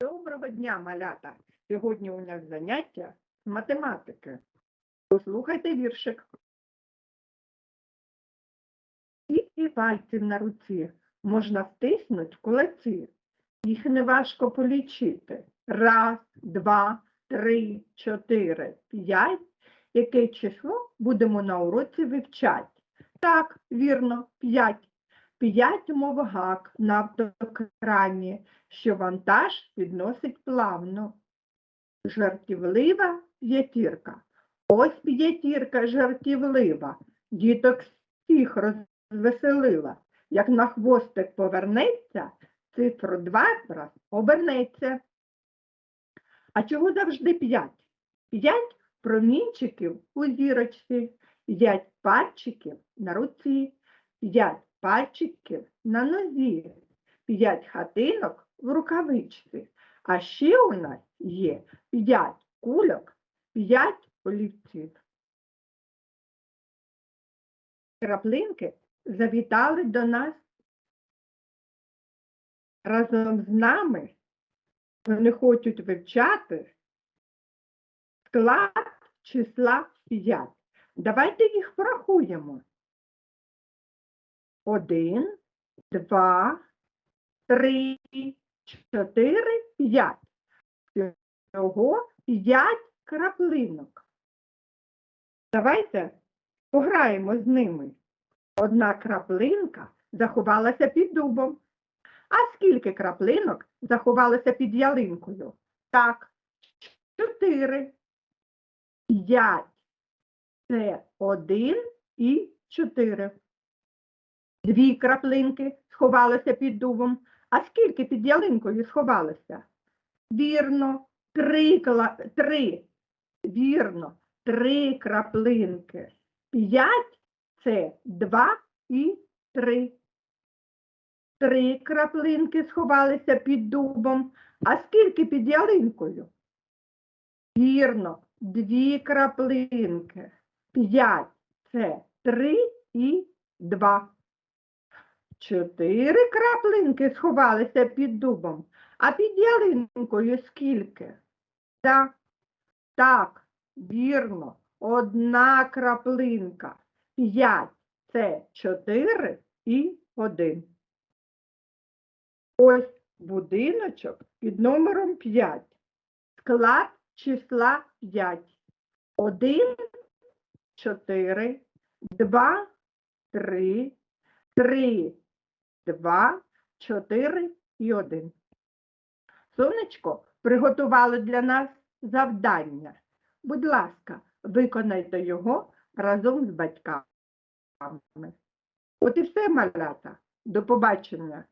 Доброго дня, малята! Сьогодні у нас заняття з математики. Послухайте віршик. Скільки пальців на руці можна стиснути в кулаці. Їх неважко полічити. Раз, два, три, чотири, п'ять. Яке число будемо на уроці вивчати? Так, вірно, п'ять. П'ять мов гак на автокрамі, що вантаж підносить плавно. Жартівлива п'ятірка. Ось п'ятірка жартівлива, діток всіх розвеселила. Як на хвостик повернеться, цифру два раз обернеться. А чого завжди п'ять? П'ять промінчиків у зірочці, п'ять пальчиків на руці, п'ять пальчиків на нозі, п'ять хатинок в рукавичці. А ще у нас є п'ять кульок, п'ять олівців. Краплинки завітали до нас разом з нами. Вони хочуть вивчати склад числа 5. Давайте їх порахуємо. Один, два, три, чотири, п'ять. Всього п'ять краплинок. Давайте пограємо з ними. Одна краплинка заховалася під дубом. А скільки краплинок заховалося під ялинкою? Так, чотири. П'ять. Це один і чотири. Дві краплинки сховалися під дубом. А скільки під ялинкою сховалося? Вірно, три, три. Вірно, три краплинки. П'ять це два і три. Три краплинки сховалися під дубом. А скільки під ялинкою? Вірно, дві краплинки. П'ять це три і два. Чотири краплинки сховалися під дубом, а під ялинкою скільки? Так, так, вірно, одна краплинка. П'ять це чотири і один. Ось будиночок під номером 5. Склад числа 5. 1, 4, 2, 3, 3, 2, 4 і 1. Сонечко приготувало для нас завдання. Будь ласка, виконайте його разом з батьками. От і все, малята. До побачення.